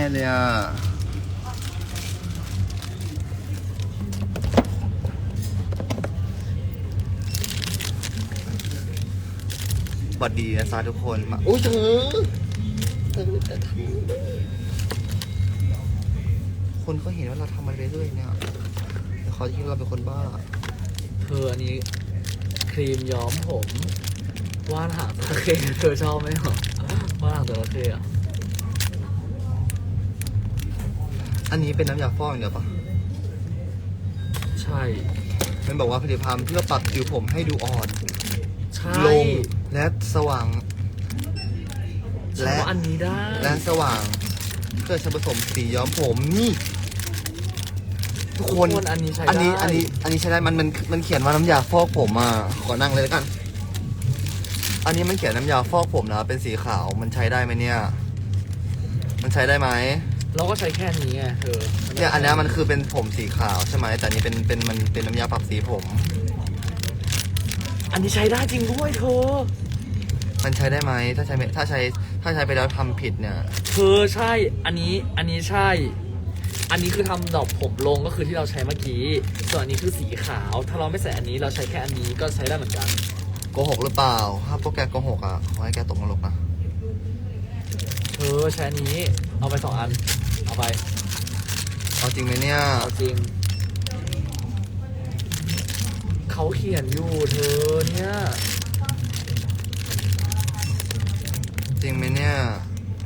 น่เลยอะบัดดีนะซาทุกคนมาอุ้ยเธอเธอจะทำคนก็เห็นว่าเราทำอะไรไปเรื่อยเนี่ยแต่เขาคิดว่าเราเป็นคนบ้าเธออันนี้ครีมย้อมผมว่านหางจระเข้เธอชอบไหมหรอว่านหางจระเข้อะ อันนี้เป็นน้ำยาฟอกอย่างเดียวปะใช่ มันบอกว่าผลิตภัณฑ์เพื่อปรับผิวผมให้ดูอ่อนใช่ลงและสว่าง ฉันว่าอันนี้ได้และสว่าง เพื่อใช้ผสมสีย้อมผมนี่ ทุกคน ทุกอันนี้ใช้อันนี้ได้อันนี้อันนี้ใช้ได้มันมันมันเขียนว่าน้ำยาฟอกผมอะขอนั่งเลยแล้วกัน อันนี้มันเขียนน้ำยาฟอกผมนะเป็นสีขาวมันใช้ได้ไหมเนี่ย มันใช้ได้ไหม เราก็ใช้แค่นี้ไงเธอเนี่ยอันเนี้ยมันคือเป็นผมสีขาวใช่ไหมแต่อันนี้เป็นเป็นมันเป็นน้ำยาปรับสีผม อันนี้ใช้ได้จริงด้วยเธอ มันใช้ได้ไหมถ้าใช้ไม่ถ้าใช้ถ้าใช้ไปแล้วทำผิดเนี่ย เธอใช่ อันนี้ อันนี้ใช่ อันนี้คือทำดอกผมลงก็คือที่เราใช้เมื่อกี้ ส่วนอันนี้คือสีขาว ถ้าเราไม่ใส่อันนี้เราใช้แค่อันนี้ก็ใช้ได้เหมือนกัน โกหกหรือเปล่า ถ้าพวกแกโกหกอะขอให้แกตกนรกนะเธอใช้อันนี้ เอาไปสองอัน เอาไป เอาจริงไหมเนี่ย เอาจริง เขาเขียนอยู่เธอเนี่ยจริงไหมเนี่ย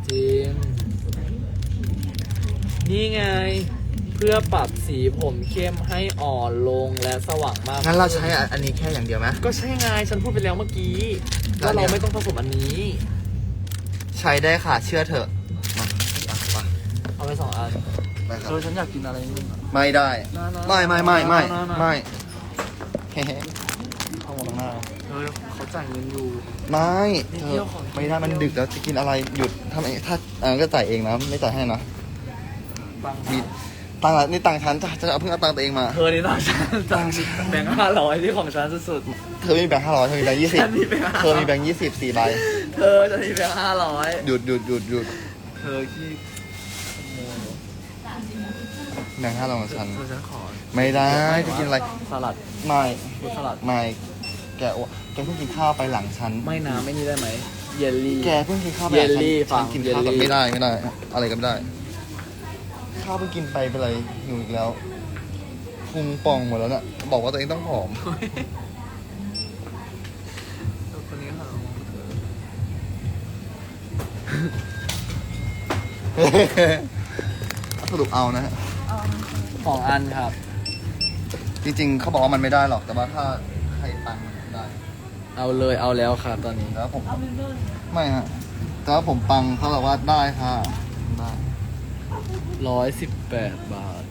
จริง นี่ไง เพื่อปรับสีผมเข้มให้อ่อนลงและสว่างมากงั้นเราขึ้ใช้อันนี้แค่อย่างเดียวไหม ก็ใช่ไง ฉันพูดไปแล้วเมื่อกี้แล้วว่าเนี่เรายไม่ต้องผสมอันนี้ ใช้ได้ค่ะเชื่อเถอะมาอะมาเอาไปสองอันไปครัเอบอฉันอยากกินอะไรนี่ไม่ได้ นะนะไม่ไม่ไม่ไม่นะนะไม่เฮ้เฮ้เข้ามาตรงหน้าเออเขาจ่ายเงินอยู่ ไม่นิดเธเดีอยวขอนิดเดียวไม่ได้มันดึกแล้วจะกินอะไรหยุดถ้าไม่ถ้าอ่าก็จ่ายเองนะไม่จ่ายให้นะ บางมี ตังค์ละนี่ตังค์ฉันจะจะเอาเพิ่งเอาตังค์ตัวเองมา เธอนี่ต้องฉันจ่ายแบงค์ห้าร้อยที่ของฉันสุดเธอไม่มีแบงค์ห้าร้อยเธอมีแบงค์ยี่สิบฉันมีแบงค์500เธอมีแบงค์ยี่สิบสี่ใบๆเธอจะมีแบงค์ห้าร้อยหยุดหยุดหยุดหยุดเธอที่แบงค์ห้าร้อยของฉัน เธอฉันขอไม่ได้จะกินอะไร สลัดไม่ฟรุตสลัด ไม่แกอ้วแกเพิ่งกินข้าวไปหลังฉัน ไม่น้ำไม่นี่ได้ไหม เยลลี่ แกเพิ่งกินข้าวไปหลังฉันเยลลี่ฟัฉังนกินข้าวเยลลี่แบบไม่ได้ไม่ได้ อะไรก็ไม่ได้ ข้าวเพิ่งกินไปเป็นไรหิวอีกแล้วพุงป่องหมดแล้วน่ะ บอกว่าตัวเองต้องผอม คนนี้ค่ะสรุปเอานะฮะสองอันครับ จริงๆเขาบอกว่ามันไม่ได้หรอก แต่ว่าถ้าใครตังค์มันได้ เอาเลยเอาแล้วค่ะตอนนี้ แล้วผม ไม่ฮะแต่ว่าผมปังเขาบอกว่าได้ค่ะได้ ร้อยสิบแปดบาท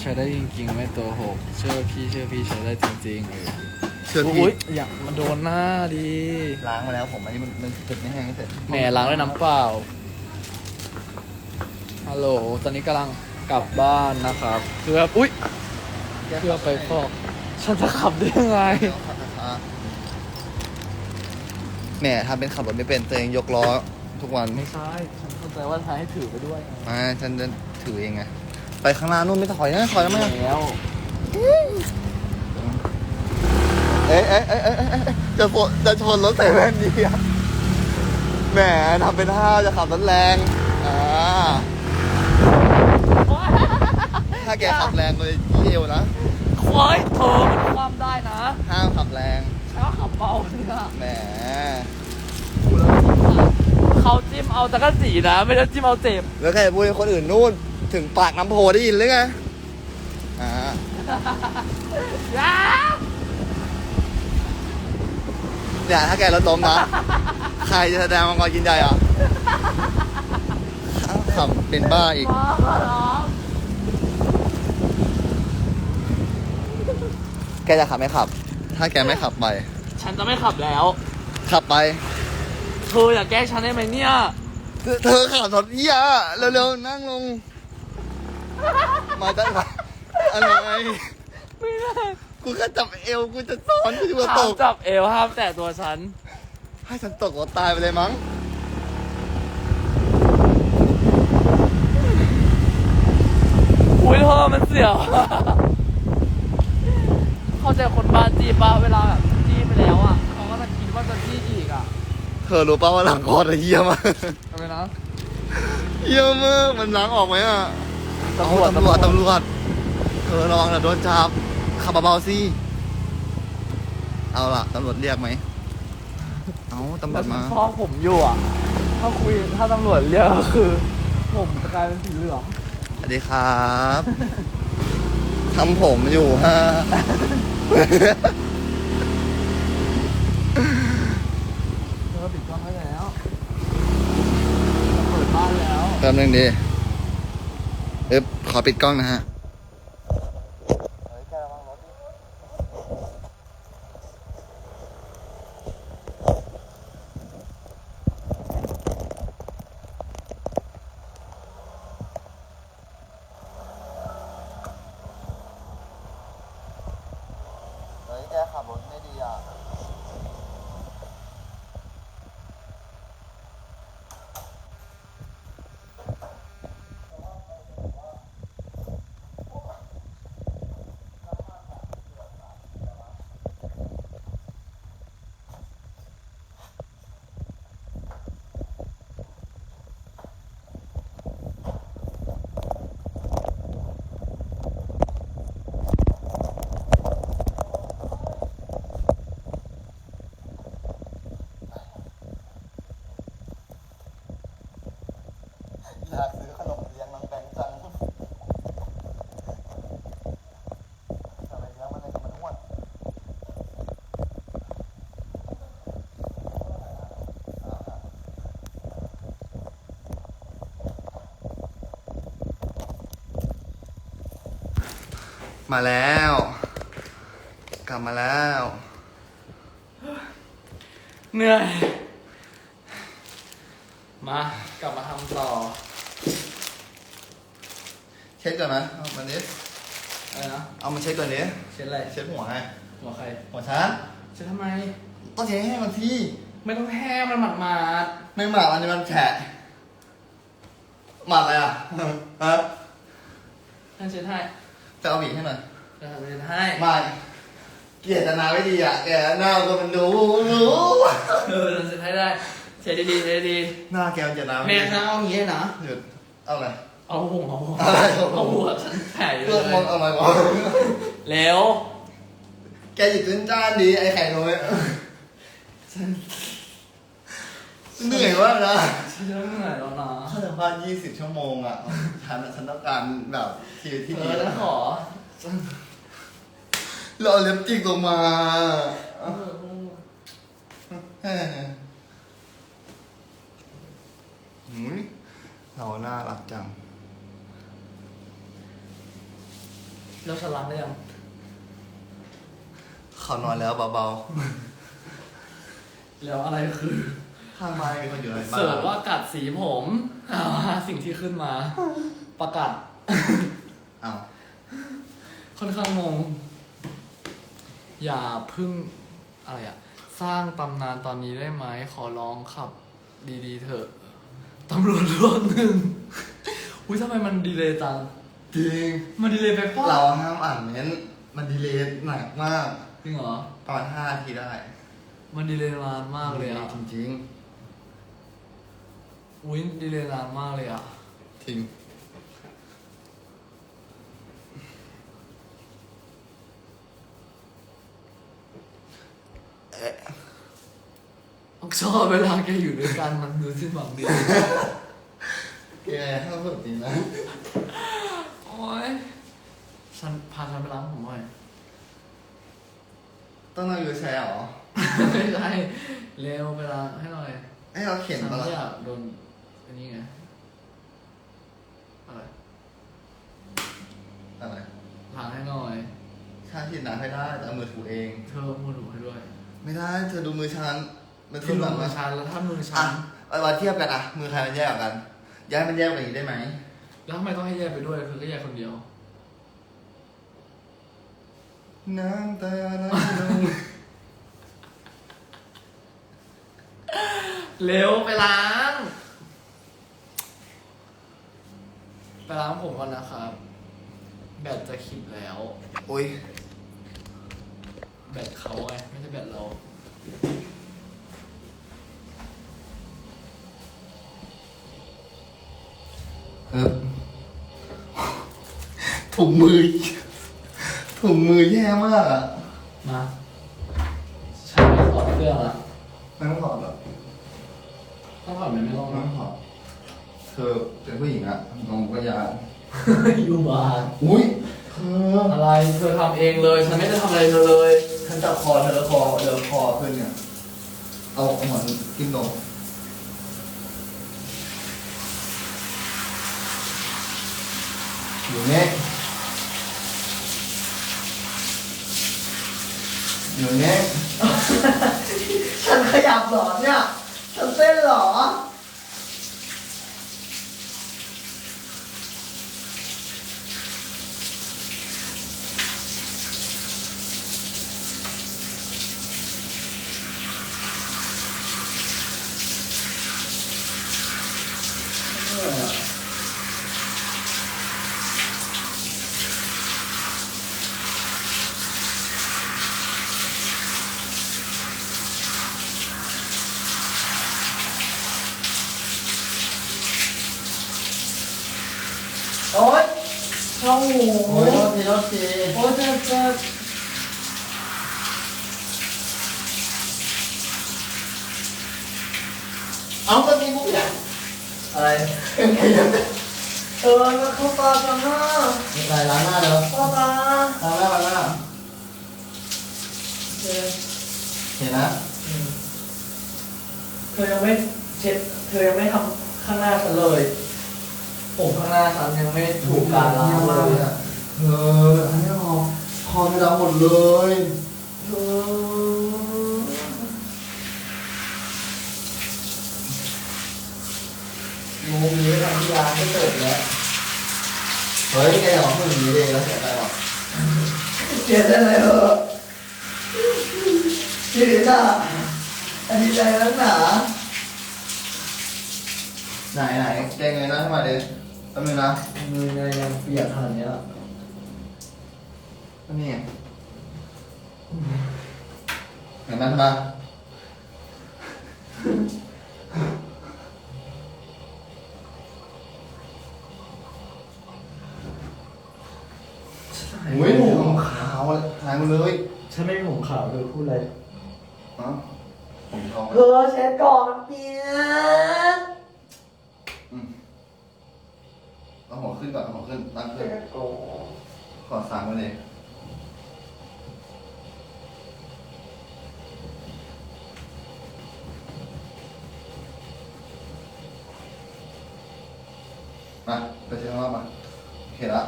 ใช้ได้จริงๆ ไม่โตัวหกเชื่อพี่เชื่อพี่ใช้ได้จริงๆเออเชื่อพี่ อุ๊ยอยากมาโดนหน้าดีล้างมาแล้วผมอันนี้มันมันเผ็ดไม่แห้งไม่เสร็จแหมล้างด้วยน้ำเปล่าฮัลโหลตอนนี้กำลังกลับบ้านนะครับเพื่ออุ๊ยเพื่อไปฟอกฉันจะขับได้ยังไง แหมทำเป็นขับรถไม่เป็นตัวเองยกล้อ ทุกวัน ไม่ใช่ฉันเข้าใจว่าทายให้ถือไปด้วยไงมาฉันจะถือเองไง ไปข้างหน้านู่นไม่ถอยนะถอยแล้วไหมแล้วเอ๊ะเอ๊ะเอ๊ะเอ๊ะเอ๊ะเอ๊ะจะโฟจะชนรถเซเว่นดีอะแหมทำเป็นท่าจะขับรถแรงอ่าถ้าแกขับแรงเลยเยี่ยวนะควายเธอมันความได้นะห้ามขับแรงใช่ว่าขับเบาเนี่ยแหม เขาจิ้มเอาตะกั่สีนะ ไม่ได้จิ้มเอาเจ็บ แล้วแกจะพูดให้คนอื่นนู่น ถึงปากน้ำโพได้ยินหรือไงอ่ายาเนี่ยถ้าแกรถล้มนะ ใครจะแสดงมังกรกินใหญ่อะขับเป็นบ้าอีกบ้าเหรอแกจะขับไม่ขับ ถ้าแกไม่ขับไป ฉันจะไม่ขับแล้ว ขับไป เธออยากแก้ฉันได้ไหมเนี่ย เธอขาดสดเหี้ยเร็วๆนั่งลง มาได้ปะอะไรไม่ได้กูแค่จับเอวกูจะสอนกูจะตกจับเอวห้ามแตะตัวฉัน ให้ฉันตกรถตายไปเลยมั้งอุ้ยเธอมันเสียว เข้าใจคนบ้าจี้ป้าเวลาแบบจี้ไปแล้วอะ เธอรู้ป่าว่าหลังคลอดอะเยี่ยมมากทำไมนะเยี่ยมมากมันล้างออกไหมอะตำรวจเอาตำรวจตำรวจเธอระวังนะโดนจับขับเบาๆสิเอาล่ะตำรวจเรียกไหมเอาตำรวจมาพ่อผมอยู่อะถ้าคุยถ้าตำรวจเรียกก็คือ ผมจะกลายเป็นสีเหลืองสวัสดีครับทำผมอยู่ฮะ เธอปิดกล้องไว้แล้วเปิดบ้าน แล้วแป๊บนึงดีเอ๊บขอปิดกล้องนะฮะ เฮ้ย แกขับรถไม่ดีอะ อยากซื้อขนมเลี้ยงน้องแบงค์จังทำไมเลี้ยงมันเลยมันอ้วน มาแล้ว กลับมาแล้ว เหนื่อย มากลับมาทำต่อ เช็ดก่อนนะเอามาดิอะไรนะ เอามาเช็ดก่อนดิเช็ดอะไร เช็ดหัวให้หัวใครหัวฉันเช็ดทำไม ต้องเช็ดให้มันที่ ไม่ต้องแห้งมันหมาดหมาดไม่หมาอันนี้มันแฉะหมาอะไรอะฮะๆให้เช็ดให้ จะเอาบีกให้หน่อยจะทำเช็ดให้ไม่เกลียดตนาไม่ดีอะแกหน้าคนมันดูรู้เออจะเช็ดให้ได้เช็ดดีๆเช็ดดีหน้าแกมันจะน้ำๆแม่นะเอาอย่างงี้นะหยุดเอาอะไรเอาหัวเอาหัวอะไรเอาหัวฉันแผลอยู่เลือกมองเลยเอามาก่อนเร็วแกหยุดจนจ้านดีไอ้ไข่น้อยเหนื่อยมากนะ ฉันจะเหนื่อยแล้วนะถ้าจะพลาด20 ชั่วโมงอะฉันอะฉันต้องการแบบชีวิตที่เอดีอจะขอเราเอาเล็บจิกลงมาเออเฮ้ยหืมเราน่ารักจัง แล้วฉันล้างได้ยังเขานอนแล้วเบาแล้วอะไรคือ ๆข้างไม้มีคนอยู่ในบ้าเสิร์ฟนว่ากัดสีผมอ่าสิ่งที่ขึ้นมา ประกาศอ้าวค่อนข้างงง อย่าเพึ่งอะไรอะสร้างตำนานตอนนี้ได้ไหมขอร้องขับ ดีๆเถอะตำรวจรวมหนึ่งอุ้ยทำไมมันดีเลยจังจริง มันดีเลยไปป่ะเราห้ามอ่านเม้นต์มันดีเลย์หนักมาก จริงเหรอ ประมาณห้านาทีได้มันดีเลยนานมากเลยอะ จริง อุ้ยดีเลยนานมากเลยอะๆจริงชอบเวลาแกอยู่ด้วยกันมันดูสิ้นหวังดี แกถ้าพูดจริงนะโอ้ยฉันพาฉันไปล้างผมหน่อยต้องนั่งอยู่แชร์เหรอ ไม่ใช่เร็วไปล้างให้หน่อย ให้เราเขียนฉันปะไม่อล่ะยากโดน อันนี้ไง อะไรอะไรล้างให้หน่อยชาที่น้ำให้ได้แต่เอามือถูเอง เธอมือถูให้ด้วยไม่ได้ เธอดูมือฉันมันเธที่อหลลังงมืมาอฉันแล้วถ้ามือฉัอะนเอามาเทียบกันอะ มือใครมันแย่กว่ากัน ย้ายมันแย่กว่านี้ได้ไหม แล้วทำไมต้องให้แยกไปด้วยคือก็แยกคนเดียว น้ำตาไหลลง เร็วไปล้าง ไปล้างผมก่อนนะครับ แบตจะขีดแล้วอุ้ยแบตเขาไงไม่ใช่แบตเรา เออถุงมือ ถุงมือแย่มากอะมาใช้ไม่ถอดเสื้อละไม่ต้องถอดหรอกต้องถอดไหมไม่ต้องไม่นะต้องถอดเธอเป็นผู้หญิงอะ น้องก็ยายูบาร์อุ้ยเธออะไรเธอทำเองเลย ฉันไม่ได้ทำอะไรเธอเลยฉันจับคอเธอคอเดินคอขึ้นเนี่ย เอาเอาหมอนกิ้มลงอยู่นี่อยู่นี่ฉันขยับเหรอเนี่ย ฉันเต้นเหรอ โอ๊ย ช่องหูโอ้ยโทษทีโทษทีโอ๊ยเจ็บเจ็บเอาตะกี้มุกเนี่ยอะไรเออแล้วเข้าตาจังนะไม่เป็นไรล้างหน้าเดี๋ยเข้าตาล้างหน้าล้างหน้าเจ็บเห็นนะเธอยังไม่เช็ดเธอยังไม่ทำข้างหน้าฉันเลย ผมข้างหน้าฉันยังไม่ถูกการล้างเลยอะเอออันนี้หอคอไม่ดำหมดเลยเออมุมนี้ทำยาให้เกิดแล้วเฮ้ยแกอย่ามาพูดอย่างนี้เลยแล้วเสียใจหรอกเสียได้เลยเหรอชีวิตอะอันนี้ใจนักหนาไหนไหนแกเงยหน้าขึ้นมาดิแป๊บนึงนะมือไงยังเปียกขนาดเนี้ยอันนี้เห็นไหมขึ้นมาอุ้ยผมขาวอะหายหมดเลยฉันไม่มีผมขาวเธอพูดอะไรเอ้าผมทอง เธอเช็ดก่อนเปียก อืมเอาหัว ขึ้นก่อนเอาหัวขึ้นตั้งขึ้เช็นดก่อนขอสามมาเลยมาไปเช็คข้างนอกมาโอเคละ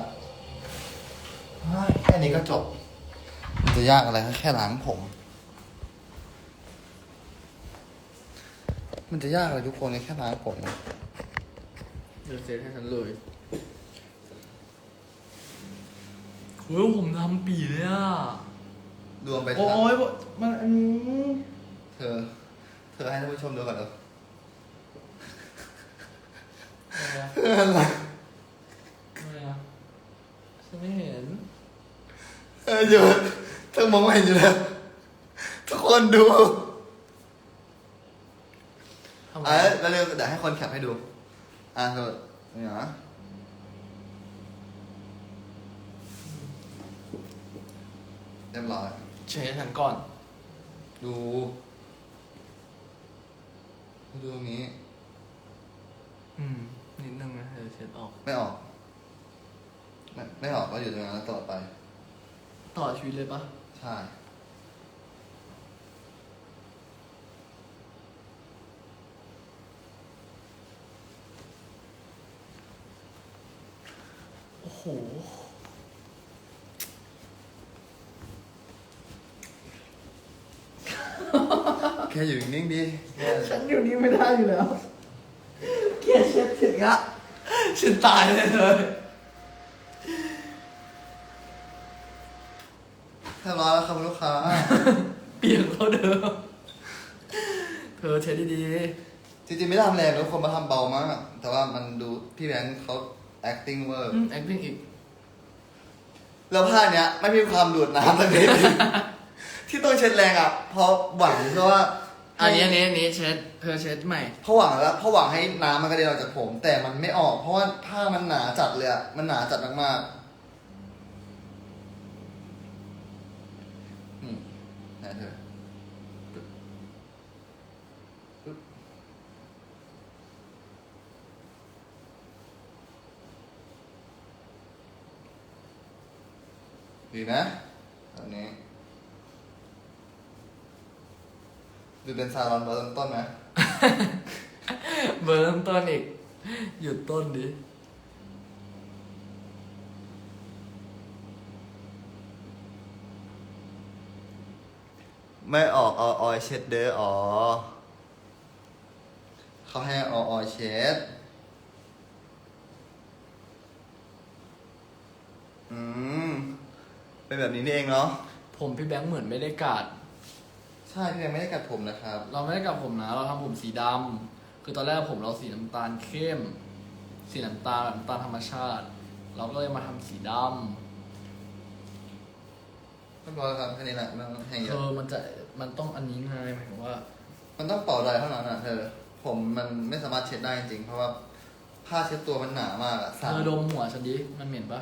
เฮ้ยแค่นี้ก็จบ มันจะยากอะไรแค่ล้างผม มันจะยากอะไรทุกคนแค่ล้างผม เดี๋ยวเช็ดให้ฉันเลย เฮ้ยผมทำปีเลยอะรวมไปโอ้ทั้งยมันอันนี้เธอ เธอให้ท่านผู้ชมดูก่อนเถอะอะไรอะอะไรอะไรอะฉันไม่เห็นเออหยุดเธอมองไม่เห็นอยู่แล้ว ทุกคนดูทำไมอะแล้วเร็วเดี๋ยวให้คนแคปให้ดู อะเธอนี่นะ เรียบร้อยเช็ดให้ฉันก่อน ดู ดูตรงนี้ อืม นิดนึงนะเดี๋ยวเช็ดออก ไม่ออก ไม่ไม่ออกก็อยู่ตรงนั้นตลอดไป ต่อชีวิตเลยปะใช่โอ้โห แค่อยู่นิ่งๆดิแค่ฉันอยู่นี่ไม่ได้อยู่แล้ว เกลียดเช็ดถึงอะฉันตายเลยเลยเรียบร้อยแล้วครับลูกค้า เปลี่ยนเขาเดิมเธอเช็ดดีจริงๆไม่ได้ทำแรงทุกคนมาทำเบามาก แต่ว่ามันดูพี่แบงค์เขา acting เวอๆร์อืม acting อีก แล้วผ้าเนี้ยไม่มีความดูดน้ำสักนิด ที่ต้องเช็ดแรงอะเพราะหวังเพราะว่าอันนี้อันนี้อันนี้เช็ดเธอเช็ดใหม่ เพราะหวังแล้วเพราะหวังให้น้ำมันกระเด็นออกจากผม แต่มันไม่ออก เพราะว่าผ้ามันหนาจัดเลยอะมันหนาจัดมากๆนี่นะเธอปึ๊บปึ๊บดีนะแบบนี้ ดูเป็นซาลอนเบอร์ต้นๆไหมเบอร์เริ่มต้นอีก หยุดต้นดิ ไม่ออกเอาออยเช็ดเด้ออ๋อเขาให้เอาออยเช็ดอืมเป็นแบบนี้นี่เองเนาะผมพี่แบงค์เหมือนไม่ได้กัด ใช่พี่ยังไม่ได้กัดผมนะครับ เราไม่ได้กัดผมนะ เราทำผมสีดำคือตอนแรกผมเราสีน้ำตาลเข้ม สีน้ำตาลแบบน้ำตาลธรรมชาติ เราก็เลยมาทำสีดเรียบร้อยครับแค่นี้แหละไม่ต้องให้ำเยเธอะอมันจะมันต้องอันนี้ไงหมายถึงว่า มันต้องเป่าได้เท่านั้นอะเธอผมมันไม่สามารถเช็ดได้จริงๆเพราะว่าผ้าเช็ดตัวมันหนามากอะเธสามอดมหัวฉันดิ มันเหม็นปะ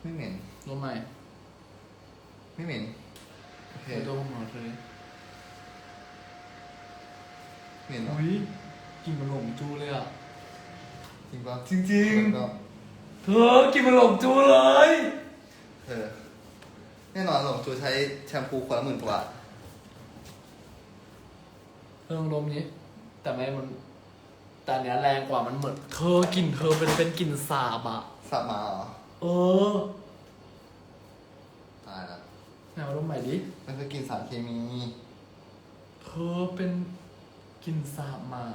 ไม่เหม็นดมใหม่ไม่เหม็นโอ เคเธอดมหัวเธอดิเหม็นเหรออุ้ยกลินมันหลงจูเลยอะ จริงปะจริงๆ แล้วก็เธอกลินมันหลงจูเลยเธอแน่นอนหลงจูใช้แชมพูคนละหมื่นกว่าเธอลองดมนี้ แต่ไม่มันแต่อันเนี้ยแรงกว่ามันเหมือนเธอกลิ่นเธอเป็นเป็นกลิ่นสาบอะ สับมาเหรอ เออ ตายแล้ว ไหนมาดมใหม่ดิมันคือกินสารเคมีเธอเป็นกลิ่นสาบหมา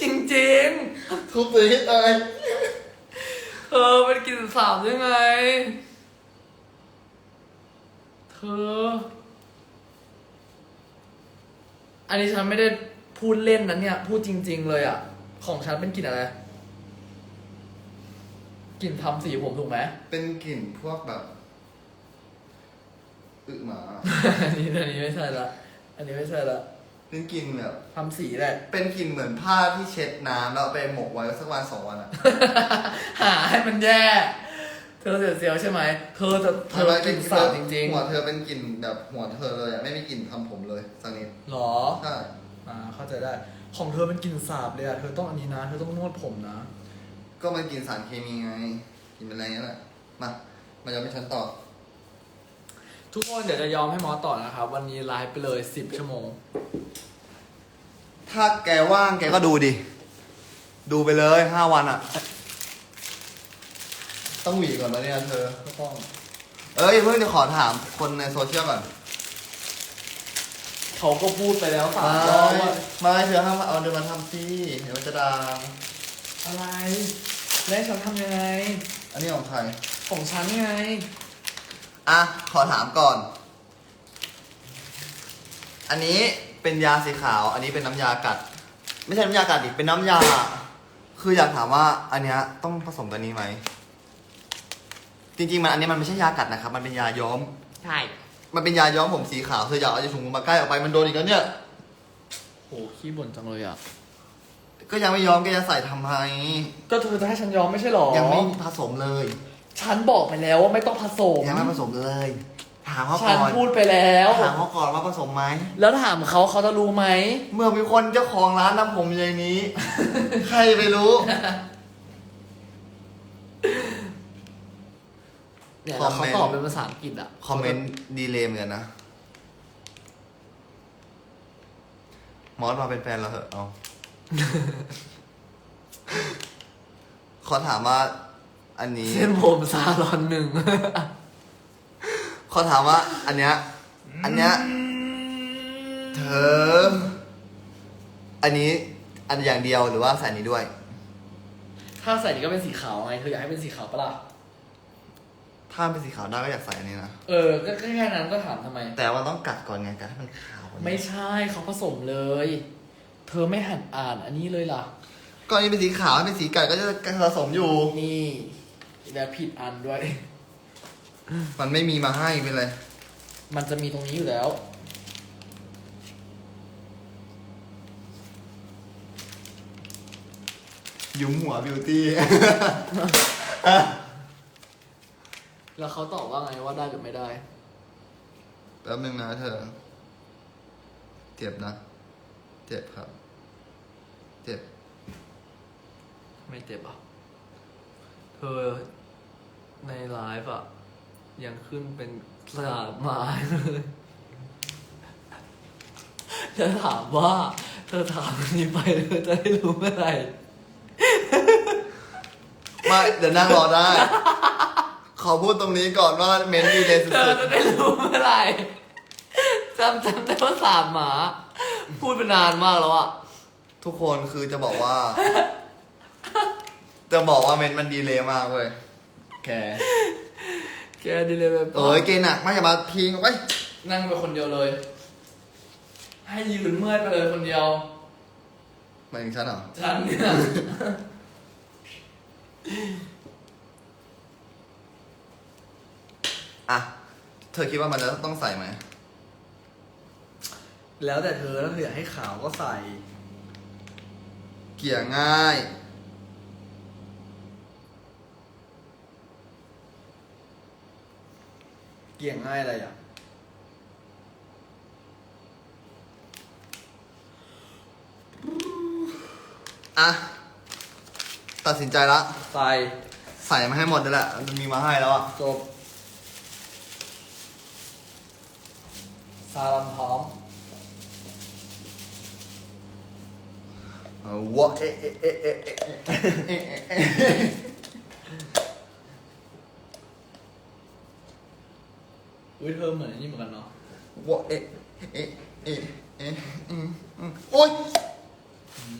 จริงทุบไปให้ตายๆ เธอเป็นกลิ่นสาบได้ไง เธอ อันนี้ฉันไม่ได้พูดเล่นนะเนี่ย พูดจริง ๆ เลยอะ ของฉันเป็นกลิ่นอะไร กลิ่นทำสีผมถูกไหม เป็นกลิ่นพวกแบบอึหมา อันนี้อันนี้ไม่ใช่ละ อันนี้ไม่ใช่ละเป็นกลิ่นแบบ ทำสีแหละ เป็นกลิ่นเหมือนผ้าที่เช็ดน้ำแล้วเอาไปหมกไว้สักวันสองวันอะ หาให้มันแย่ เธอเสียวๆใช่ไหม เธอจะเธอกลิ่นสาบจริงหัวเธอเป็นกลิ่นแบบหัวเธอเลยอะไม่มีกลิ่นทำผมเลยสักนิดๆหรอ ใช่อ่าเข้าใจได้ ของเธอเป็นกลิ่นสาบเลยอะเธอต้องอันนี้นะ เธอต้องนวดผมนะ ก็มันกลิ่นสารเคมีไงกลิ่นเป็นอะไรนั่นแหละมา มาจะไม่ฉันต่อ ทุกคนเดี๋ยวจะยอมให้มอสต่อนะครับ วันนี้ไลฟ์ไปเลย10ชั่วโมง ถ้าแกว่างแกก็ดูดิ ดูไปเลยห้าวันอะ ต้องหวีก่อนแล้วเนี่ยเธอก็ต้อง เอ้ยเพิ่งจะขอถามคนในโซเชียลก่อน เขาก็พูดไปแล้วสามไม่รอบว่าไม่เธอห้ามเอาเดินมาทำสิเดี๋ยวมันจะดัง อะไรแล้วฉันทำยังไง อันนี้ของใคร ของฉันไง อะ ขอถามก่อน อันนี้เป็นยาสีขาว อันนี้เป็นน้ำยากัด ไม่ใช่น้ำยากัดดิ เป็นน้ำยา คืออยากถามว่า อันเนี้ยต้องผสมกันนี้ไหม จริงๆ มันอันนี้มันไม่ใช่ยากัดนะครับ มันเป็นยาย้อม ใช่ มันเป็นยาย้อมผมสีขาวเธออยากเอาจะถุงมือมาใกล้ออกไป มันโดนอีกแล้วเนี่ย โหขี้บ่นจังเลยอะ ก็ยังไม่ย้อมแกจะใส่ทำไม ก็เธอจะให้ฉันยอมไม่ใช่หรอ ยังไม่ผสมเลย ฉันบอกไปแล้วว่าไม่ต้องผสม ยังไม่ผสมเลย ถามเขาฉัก่นอนพูดไปแล้ว ถามเขาก่อนว่าผสมไหม แล้วถามเขาเขาจะรู้ไหม เมื่อมีคนเจ้าของร้านทำผมอยู่ในนี้ ใครไปรู้ เนี่ยแล้วเขาคอมเมนต์ตอบเป็นภาษาอังกฤษอะคอมเมนต์ดีเลยเหมือนกันนะ มอสมาเป็นแฟนเราเถอะเอา ขอถามว่า อันนี้ เส้นผมซาลอนหนึ่ง ขอถามว่า อันเนี้ย อันเนี้ย เธอ อันนี้ อันอย่างเดียวหรือว่าใส่อันนี้ด้วย ถ้าใส่นี่ก็เป็นสีขาวไงเธออยากให้เป็นสีขาวปะล่ะ ถ้าเป็นสีขาวได้ก็อยากใส่อันนี้นะ เออก็แค่นั้นก็ถามทำไม แต่ว่าต้องกัดก่อนไงกัดให้มันขาวกว่านี้ไม่ใช่เขาผสมเลย เธอไม่หันอ่านอันนี้เลยล่ะ ก็อันนี้เป็นสีขาวอันเป็นสีไก่ก็จะสะสมอยู่ นี่แล้วผิดอันด้วย มันไม่มีมาให้เป็นไรมันจะมีตรงนี้อยู่แล้ว ยุ้มหัวบิวตี้ แล้วเขาตอบว่าไงว่าได้หรือไม่ได้ แป๊บนึงนะเธอ เจ็บนะ เจ็บครับ เจ็บ ไม่เจ็บอะ เธอในไลฟ์อะ ยังขึ้นเป็นสลากไม้เลยจะถามว่า เธอถามอันนี้ไปเธอจะได้รู้เมื่อไหร่ไม่เดี๋ยวนั่งรอได้ ขอพูดตรงนี้ก่อนว่าเมนต์ดีเลยสุเธอดจะได้รู้เมื่อไหร่จำจำได้ว่าสามหมา พูดไปนานมากแล้วอะๆทุกคนคือจะบอกว่า จะบอกว่าเมนต์มันดีเลยมากเว้ยแกแกดีเลยแบบเอ้ยเกณฑ์หนักมากอย่ามาพิงไปนั่งไปคนเดียวเลย ให้ยืนเมื่อยไปเลยคนเดียวหมายถึงฉันเหรอฉันเนี่ยอะเธอคิดว่ามันจะต้องใส่ไหม แล้วแต่เธอถ้าเธออยากให้ขาวก็ใส่ เกลี่ยง่าย เกี่ยงง่ายอะไรอะ อะ ตัดสินใจละ ใส่ใส่มาให้หมดเลยแหละมันมีมาให้แล้วอะจบซาลัมพร้อม วะเอะเอะเอะเอะเอะอุ้ยเธอเหมือนอันนี่เหมือนกันเนาะวะเอ๊ะเอ๊ะเอ๊ะเอ๊ะอืมอืมโอ๊ย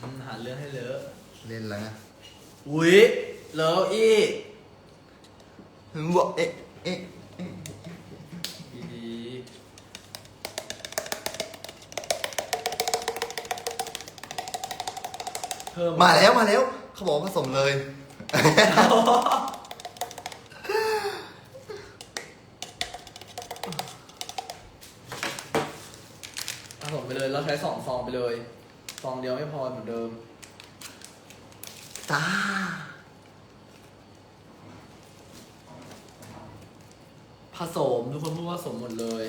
อืมหาเรื่องให้เลอะเล่นแล้วนะอุ้ยเลอะอีกวะเอ๊ะเอ๊ะ เพิ่มมาแล้วมาแล้ว เขาบอกว่าผสมเลย ผสมไปเลยเราใช้สองซองไปเลยซองเดียวไม่พอเหมือนเดิม จ้า ผสมทุกคนพูดว่าผสมหมดเลย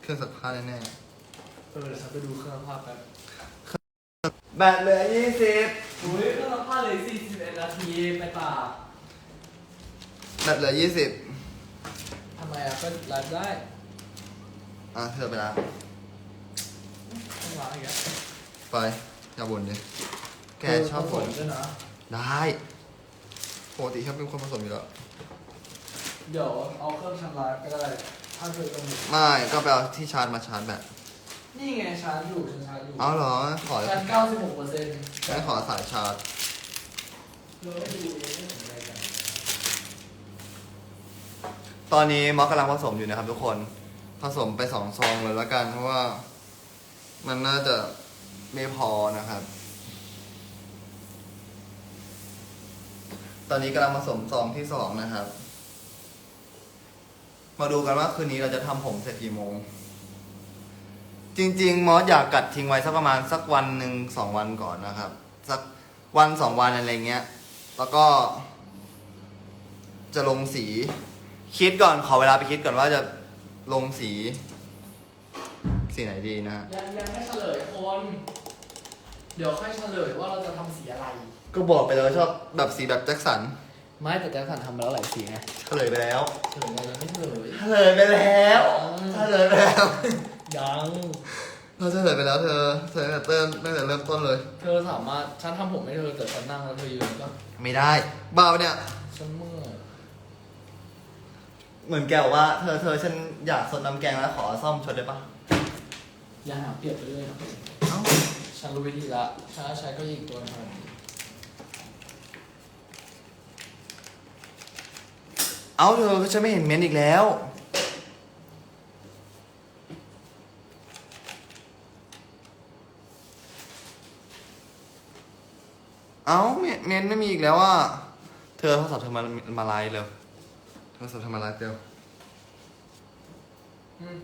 เครื่องซักผ้าแน่ เออเดี๋ยวฉันไปดูเครื่องซักผ้าแป๊บๆแบตเหลือยี่สิบอุ้ยเครื่องซักผ้าเหลย41นาทีไปตากแบตเหลือยี่สิบทำไมอะก็ไลฟ์ได้อะเธอไปล้างต้องล้างอีกแล้วไปอย่าบ่นดิแกชอบผบ่นสมด้วยนะได้ปกติชอบเป็นคนผสมอยู่แล้ว เดี๋ยวเอาเครื่องชำระก็ได้ ถ้าเธอกำหนดไม่ก็ไปเอาที่ชาร์จมาชาร์จแบต นี่ไงชาร์จอยู่ฉันชาร์จอยู่เอาเหรอขอชาร์จ96เปอร์เซ็นต์งั้นขอสายชาร์จเราดูเองอะไรกันตอนนี้มอสกำลังผสมอยู่นะครับทุกคน ผสมไปสองซองเลยแล้วกัน เพราะว่า มันน่าจะไม่พอนะครับ ตอนนี้กำลังผสมซองที่สองนะครับ มาดูกันว่าคืนนี้เราจะทำผมเสร็จกี่โมง จริง ๆ มอสอยากกัดทิ้งไว้สักประมาณสักวันหนึ่งสองวันก่อนนะครับ สักวันสองวันอะไรเงี้ย แล้วก็ จะลงสี คิดก่อนขอเวลาไปคิดก่อนว่าจะลงสี สีไหนดีนะฮะยังยังไม่เฉลยคน เดี๋ยวค่อยเฉลยว่าเราจะทำสีอะไร ก็บอกไปเลยว่าชอบแบบสีแบบแจ็คสันไม่แต่แจ็คสันทำมาแล้วหลายสีไงเฉลยไปแล้วเฉลยอะไรยังไม่เฉลย เฉลยไปแล้วเฉลยไปแล้ว ยังเราเฉลยไปแล้วเธอเฉลยตั้งแต่เริ่มตั้งแต่เริ่มต้นเลย เธอสามารถฉันทำผมให้เธอแต่ฉันนั่งแล้วเธอยืนก็ไม่ได้บ้าปะเนี่ย ฉันเมื่อยเหมือนแกบอกว่าเธอเธอฉันอยากสดน้ำแกงแล้วขอซ่อมชดได้ปะอย่าหาเปรียบไปเรื่อยนะเอ้าฉันรู้วิธีละฉันใช้ก็ยิงตัวหน่อยเอ้าเธอฉันไม่เห็นเม้นต์อีกแล้ว เอ้าเมเมนไม่มีอีกแล้วอะ เธอโทรศัพท์เธอมามาไลน์เร็วโทรศัพท์เธอมาไลน์เร็ว อืม